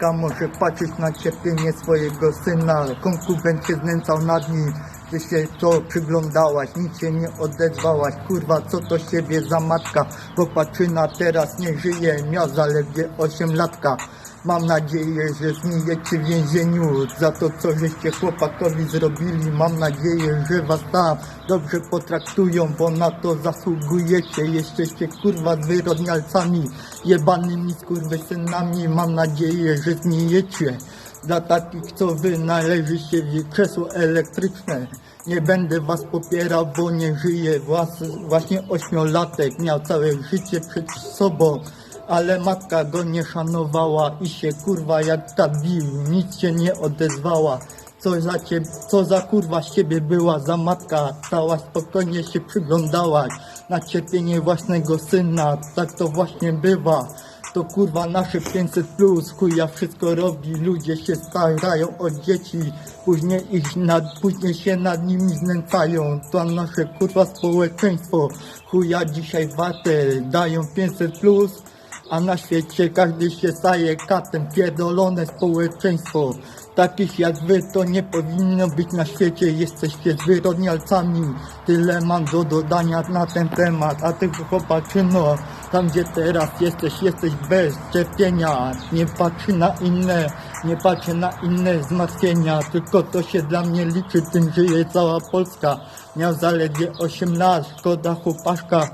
matka może patrzeć na cierpienie swojego syna. Konkubent się znęcał nad nim. Ty się to przyglądałaś, nic się nie odezwałaś. Kurwa, co to siebie za matka? Chłopaczyna teraz nie żyje, miał zaledwie 8 latka. Mam nadzieję, że zmijecie w więzieniu za to, co żeście chłopakowi zrobili. Mam nadzieję, że was tam dobrze potraktują, bo na to zasługujecie. Jesteście kurwa zwyrodnialcami, jebanymi skurwysynami. Mam nadzieję, że zmijecie. Dla takich, co wy należy się w krzesło elektryczne. Nie będę was popierał, bo nie żyję. Włas, właśnie ośmiolatek miał całe życie przed sobą. Ale matka go nie szanowała i się kurwa jak ta bił, nic się nie odezwała. Co za ciebie, co za kurwa z ciebie była za matka, stała spokojnie się przyglądałaś na cierpienie własnego syna, tak to właśnie bywa. To kurwa nasze 500 plus, chuja wszystko robi, ludzie się starają o dzieci, później ich nad, później się nad nimi znęcają, to nasze kurwa społeczeństwo, chuja dzisiaj watę, dają 500 plus, a na świecie każdy się staje katem, pierdolone społeczeństwo. Takich jak wy to nie powinno być na świecie, jesteście zwyrodnialcami. Tyle mam do dodania na ten temat, a ty chłopaczyno, tam gdzie teraz jesteś, jesteś bez cierpienia. Nie patrzy na inne, nie patrzy na inne zmartwienia, tylko to się dla mnie liczy, tym żyje cała Polska. Miał zaledwie 8 lat, szkoda chłopaszka,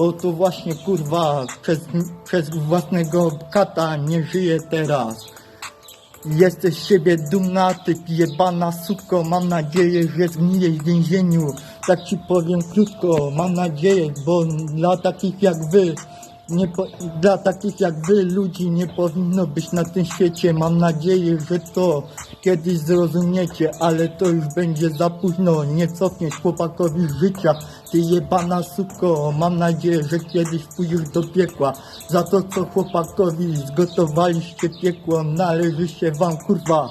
bo to właśnie kurwa przez, przez własnego kata nie żyje teraz. Jesteś z siebie dumna, ty jebana sutko, mam nadzieję, że zgnijesz w więzieniu. Tak ci powiem krótko, mam nadzieję, bo dla takich jak wy, nie po, dla takich jak wy ludzi nie powinno być na tym świecie. Mam nadzieję, że to kiedyś zrozumiecie, ale to już będzie za późno. Nie cofniesz chłopakowi życia, ty jebana suko. Mam nadzieję, że kiedyś pójdziesz do piekła. Za to, co chłopakowi zgotowaliście piekło, należy się wam kurwa.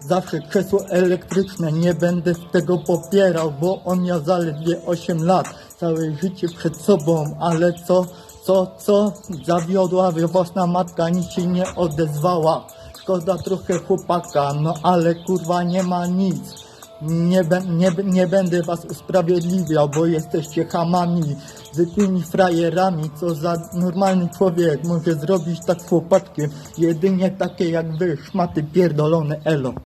Zawsze krzesło elektryczne, nie będę tego popierał, bo on miał zaledwie 8 lat, całe życie przed sobą, ale co, co, co, zawiodła własna matka, nic się nie odezwała. Szkoda trochę chłopaka, no ale kurwa nie ma nic. Nie, nie, nie będę was usprawiedliwiał, bo jesteście hamami, zwykłymi frajerami, co za normalny człowiek może zrobić tak chłopaczkiem, jedynie takie jak wy, szmaty pierdolone elo.